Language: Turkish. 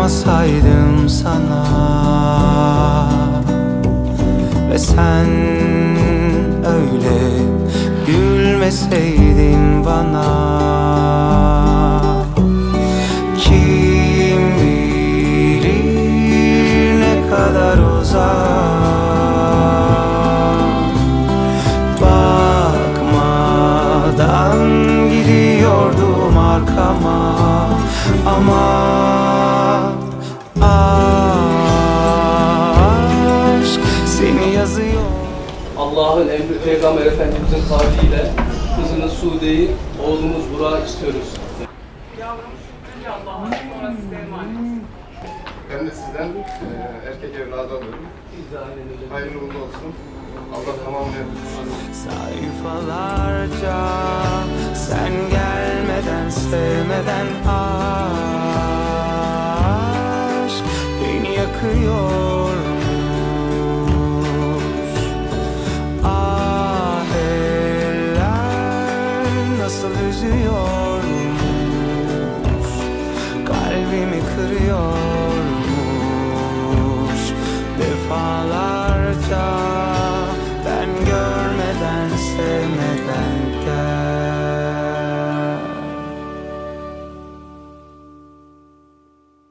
olsaydım sana. Ve sen öyle gülmeseydin bana. Kim bilir ne kadar uzak. Bakmadan gidiyordum arkama. Ama seni yazıyor Allah'ın emri Peygamber Efendimizin kavliyle kızınız Sude'yi, oğlumuz Burak'ı istiyoruz. Yavrum önce Allah'a sonra size emanet. Ben de sizden eee, erkek evladı alıyorum. Hayırlı uğurlu olsun. Allah tamamını. Sayfalarca sen gelmeden sevmeden aşk beni yakıyormuş nasıl üzüyormuş? Kalbimi kırıyormuş. Defalarca